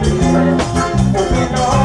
เดียว